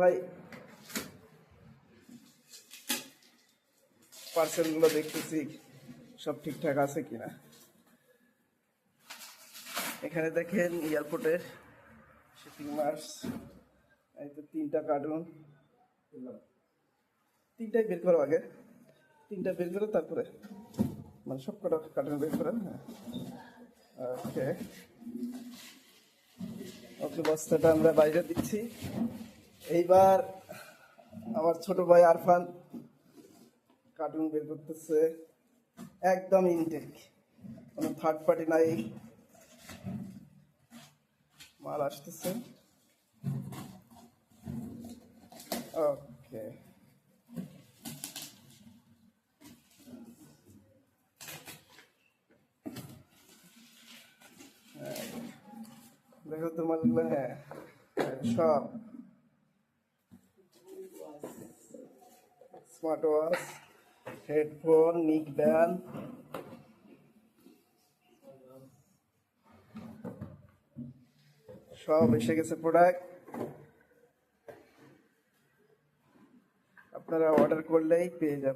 ভাই। পার্সেলগুলো দেখতেছি, সব ঠিকঠাক আছে কিনা? এখানে দেখেন এয়ারপোর্টের শিপিং মার্স, এই তো তিনটা কার্টুন। তিনটাই বের করো আগে। তিনটা বের করে, তারপরে। মানে সব কটা কার্টুন বের করেন হ্যাঁ। ওকে ওকে বস্তাটা আমরা বাইরে দিচ্ছি। এইবার আমার ছোট ভাই আরফান কার্টুন বের করতেছে একদম ইনটেক কোনো থার্ড পার্টি নাই। মাল আসতেছে। ওকে দেখো তো মালগুলো হ্যাঁ হ্যাঁ, সব। स्मार्ट वॉच हेडफोन निक बैल सब इसे गेस प्रोडक्ट अपना अर्डर कर ले पे जा